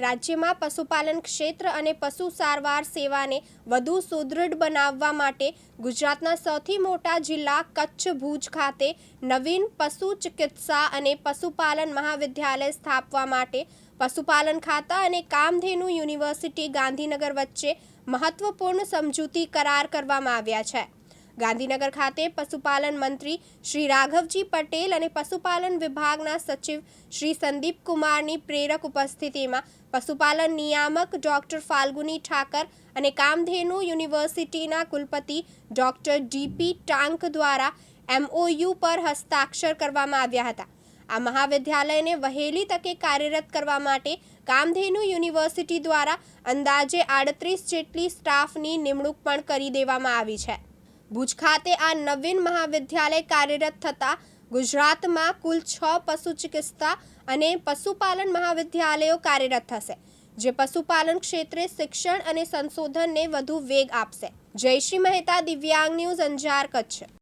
રાજ્યમાં પશુપાલન ક્ષેત્ર અને પશુ સારવાર સેવાને વધુ સુદૃઢ બનાવવા માટે ગુજરાતના સૌથી મોટા જિલ્લા કચ્છ ભુજ ખાતે નવીન પશુ ચિકિત્સા અને પશુપાલન મહાવિદ્યાલય સ્થાપવા માટે પશુપાલન ખાતા અને કામધેનુ યુનિવર્સિટી ગાંધીનગર વચ્ચે મહત્વપૂર્ણ સમજૂતી કરાર કરવામાં આવ્યા છે. ગાંધીનગર ખાતે પશુપાલન મંત્રી શ્રી રાઘવજી પટેલ અને પશુપાલન વિભાગના સચિવ શ્રી સંદીપ કુમારની પ્રેરક ઉપસ્થિતિમાં પશુપાલન નિયામક ડોક્ટર ફાલ્ગુની ઠાકર અને કામધેનુ યુનિવર્સિટીના કુલપતિ ડોક્ટર ડીપી ટાંક દ્વારા એમઓયુ પર હસ્તાક્ષર કરવામાં આવ્યા હતા. આ મહાવિદ્યાલયને વહેલી તકે કાર્યરત કરવા માટે કામધેનુ યુનિવર્સિટી દ્વારા અંદાજે આડત્રીસ જેટલી સ્ટાફની નિમણૂક પણ કરી દેવામાં આવી છે. ભુજ ખાતે આ નવીન મહાવિદ્યાલય કાર્યરત થતાં ગુજરાતમાં કુલ છ પશુ ચિકિત્સા અને પશુપાલન મહાવિદ્યાલયો કાર્યરત થશે, જે પશુપાલન ક્ષેત્રે શિક્ષણ અને સંશોધનને વધુ વેગ આપશે. જયશ્રી મહેતા, દિવ્યાંગ ન્યૂઝ અંજાર, કચ્છ.